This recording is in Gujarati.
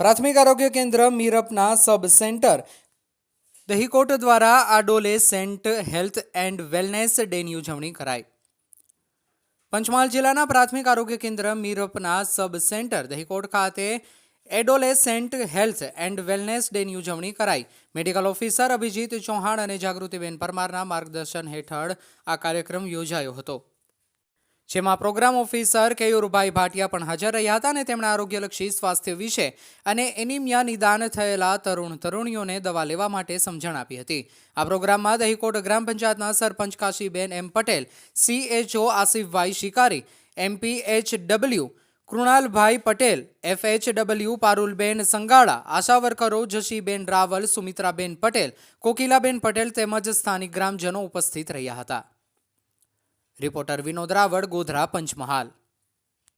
પ્રાથમિક આરોગ્ય કેન્દ્ર મીરપના સબ સેન્ટર. દહીકોટ દ્વારા આડોલેસેન્ટ હેલ્થ એન્ડ વેલનેસ ડેની ઉજવણી કરાઈ. પંચમહાલ જિલ્લાના પ્રાથમિક આરોગ્ય કેન્દ્ર મીરપના સબ સેન્ટર, દહીકોટ ખાતે એડોલેસેન્ટ હેલ્થ એન્ડ વેલનેસ ડેની ઉજવણી કરાઈ. મેડિકલ ઓફિસર અભિજીત ચૌહાણ અને જાગૃતિબેન પરમારના માર્ગદર્શન હેઠળ આ કાર્યક્રમ યોજાયો હતો. જેમાં પ્રોગ્રામ ઓફિસર કેયુરભાઈ ભાટિયા પણ હાજર રહ્યા હતા અને તેમણે આરોગ્યલક્ષી સ્વાસ્થ્ય વિશે અને એનિમિયા નિદાન થયેલા તરુણ તરુણીઓને દવા લેવા માટે સમજણ આપી હતી. આ પ્રોગ્રામમાં દહીકોટ ગ્રામ પંચાયતના સરપંચ કાશીબેન એમ Patel, CHO Asifbhai Shikari M P H W Krunalbhai Patel, F H W Parulben Sangala Asha વર્કરો Jashiben Raval, Sumitraben Patel, Kokilaben Patel તેમજ સ્થાનિક ગ્રામજનો ઉપસ્થિત રહ્યા હતા. રિપોર્ટર વિનોદ રાવળ ગોધરા પંચમહાલ.